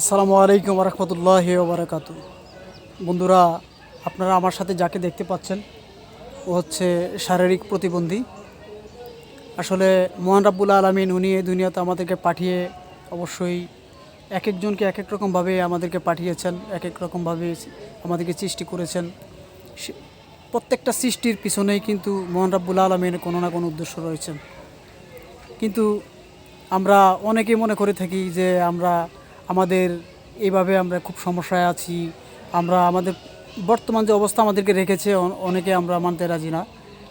আসসালামু আলাইকুম রহমতুল্লাহ বারাকাতু বন্ধুরা, আপনারা আমার সাথে যাকে দেখতে পাচ্ছেন, ও হচ্ছে শারীরিক প্রতিবন্ধী। আসলে মোহান রাব্বুল আলমিন উনি এই দুনিয়াতে আমাদেরকে পাঠিয়ে অবশ্যই এক একজনকে এক এক রকমভাবে আমাদেরকে পাঠিয়েছেন এক এক রকমভাবে আমাদেরকে সৃষ্টি করেছেন। প্রত্যেকটা সৃষ্টির পিছনেই কিন্তু মোহান রাব্বুল আলমিনের কোনো না কোনো উদ্দেশ্য রয়েছেন। কিন্তু আমরা অনেকেই মনে করে থাকি যে আমরা আমাদের এইভাবে আমরা খুব সমস্যায় আছি। আমরা আমাদের বর্তমান যে অবস্থা আমাদেরকে রেখেছে অনেকে আমরা মানতে রাজি না।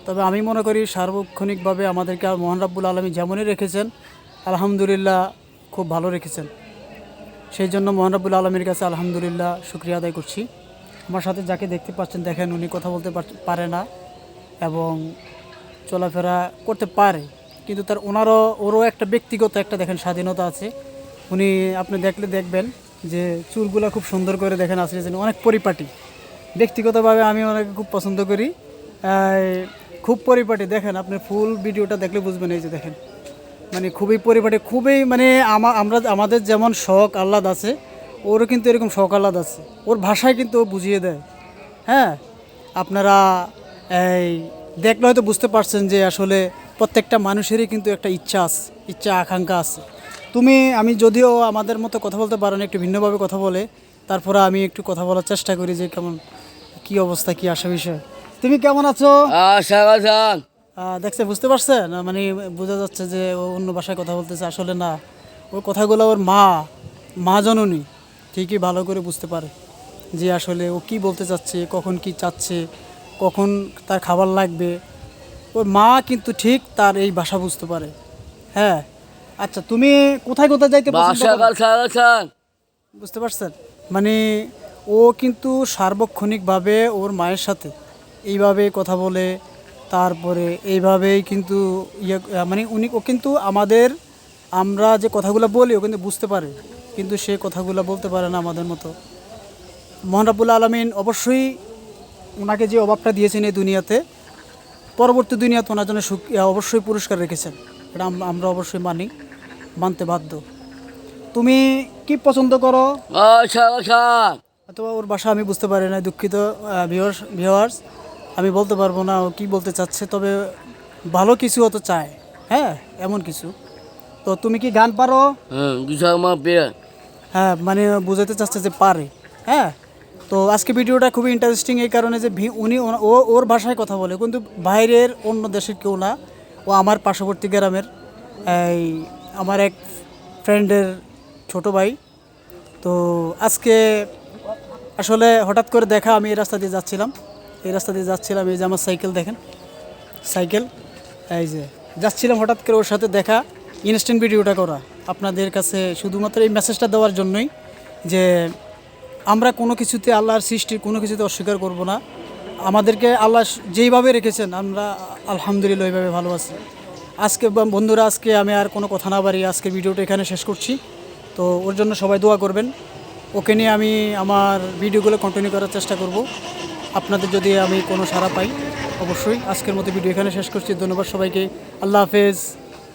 তবে আমি মনে করি সার্বক্ষণিকভাবে আমাদেরকে আর মোহান রাব্বুল আলমী যেমনই রেখেছেন, আলহামদুলিল্লাহ খুব ভালো রেখেছেন। সেই জন্য মোহান রাব্বুল আলমীর কাছে আলহামদুলিল্লাহ শুক্রিয়া আদায় করছি। আমার সাথে যাকে দেখতে পাচ্ছেন দেখেন, উনি কথা বলতে পারে না এবং চলাফেরা করতে পারে। কিন্তু তার ওনারও, ওরও একটা ব্যক্তিগত একটা দেখেন স্বাধীনতা আছে। উনি আপনি দেখলে দেখবেন যে চুলগুলো খুব সুন্দর করে দেখেন আসলে যেন অনেক পরিপাটি। ব্যক্তিগতভাবে আমি ওনাকে খুব পছন্দ করি। খুব পরিপাটি। দেখেন, আপনি ফুল ভিডিওটা দেখলে বুঝবেন, এই যে দেখেন। মানে খুবই পরিপাটি, খুবই মানে আমা আমরা আমাদের যেমন শখ আহ্লাদ আছে, ওরও কিন্তু এরকম শখ আহ্লাদ আছে। ওর ভাষায় কিন্তু ও বুঝিয়ে দেয়। হ্যাঁ? আপনারা এই দেখলে হয়তো বুঝতে পারছেন যে আসলে প্রত্যেকটা মানুষেরই কিন্তু একটা ইচ্ছা আছে, ইচ্ছা, আকাঙ্ক্ষা আছে। তুমি আমি যদিও আমাদের মতো কথা বলতে পারো না একটু ভিন্নভাবে কথা বলে তারপরে আমি একটু কথা বলার চেষ্টা করি যে কেমন কি অবস্থা কি আসা বিষয়। তুমি কেমন আছো? দেখছে বুঝতে পারছেন আহ, মানে বোঝা যাচ্ছে যে ও অন্য ভাষায় কথা বলতেছে আসলে না। ওর কথাগুলো ওর মা মা জননী ঠিকই ভালো করে বুঝতে পারে যে আসলে ও কি বলতে চাচ্ছে কখন কি চাচ্ছে কখন তার খাবার লাগবে। ওর মা কিন্তু ঠিক তার এই ভাষা বুঝতে পারে। হ্যাঁ আচ্ছা তুমি কোথায় কোথায় যাইতে বুঝতে পারছেন? মানে ও কিন্তু সার্বক্ষণিকভাবে ওর মায়ের সাথে এইভাবে কথা বলে তারপরে এইভাবেই কিন্তু ইয়ে মানে উনি ও কিন্তু আমাদের আমরা যে কথাগুলো বলি ও কিন্তু বুঝতে পারে কিন্তু সে কথাগুলো বলতে পারে না আমাদের মতো। মহানরাবুল আলমিন অবশ্যই ওনাকে যে অভাবটা দিয়েছেন এই দুনিয়াতে পরবর্তী দুনিয়াতে ওনার জন্য সুখ- অবশ্যই পুরস্কার রেখেছেন। এটা আমরা অবশ্যই মানি। মানতে বাধ্য। তুমি কি পছন্দ করো? বাসা অথবা ওর ভাষা আমি বুঝতে পারি না দুঃখিত ভিওয়ার্স আমি বলতে পারব না ও কী বলতে চাচ্ছে তবে ভালো কিছু হতে চায় হ্যাঁ এমন কিছু। তো তুমি কি গান পারো? হ্যাঁ হ্যাঁ মানে বোঝাতে চাচ্ছে যে পারে হ্যাঁ। তো আজকে ভিডিওটা খুবই ইন্টারেস্টিং এই কারণে যে ভি- উনি ও ওর ভাষায় কথা বলে কিন্তু বাইরের অন্য দেশের কেউ না ও আমার পার্শ্ববর্তী গ্রামের এই আমার এক ফ্রেন্ডের ছোট ভাই। তো আজকে আসলে হঠাৎ করে দেখা, আমি এই রাস্তা দিয়ে যাচ্ছিলাম। এই রাস্তা দিয়ে যাচ্ছিলাম, এই যে আমার সাইকেল দেখেন। সাইকেল, এই যে যাচ্ছিলাম হঠাৎ করে ওর সাথে দেখা ইনস্ট্যান্ট ভিডিওটা করা। আপনাদের কাছে শুধুমাত্র এই মেসেজটা দেওয়ার জন্যই যে আমরা কোনো কিছুতে আল্লাহর সৃষ্টির কোনো কিছুতে অস্বীকার করব না। আমাদেরকে আল্লাহ যেইভাবে রেখেছেন, আমরা আলহামদুলিল্লাহ ওইভাবে ভালো আছি। আজকে বন্ধুরা, আজকে আমি আর কোনো কথা না পারি আজকে ভিডিওটা এখানে শেষ করছি। তো ওর জন্য সবাই দোয়া করবেন। ওকে নিয়ে আমি আমার ভিডিওগুলো কন্টিনিউ করার চেষ্টা করব। আপনাদের যদি আমি কোনো সাড়া পাই, অবশ্যই আজকের মতো ভিডিও এখানে শেষ করছি। ধন্যবাদ সবাইকে। আল্লাহ হাফেজ।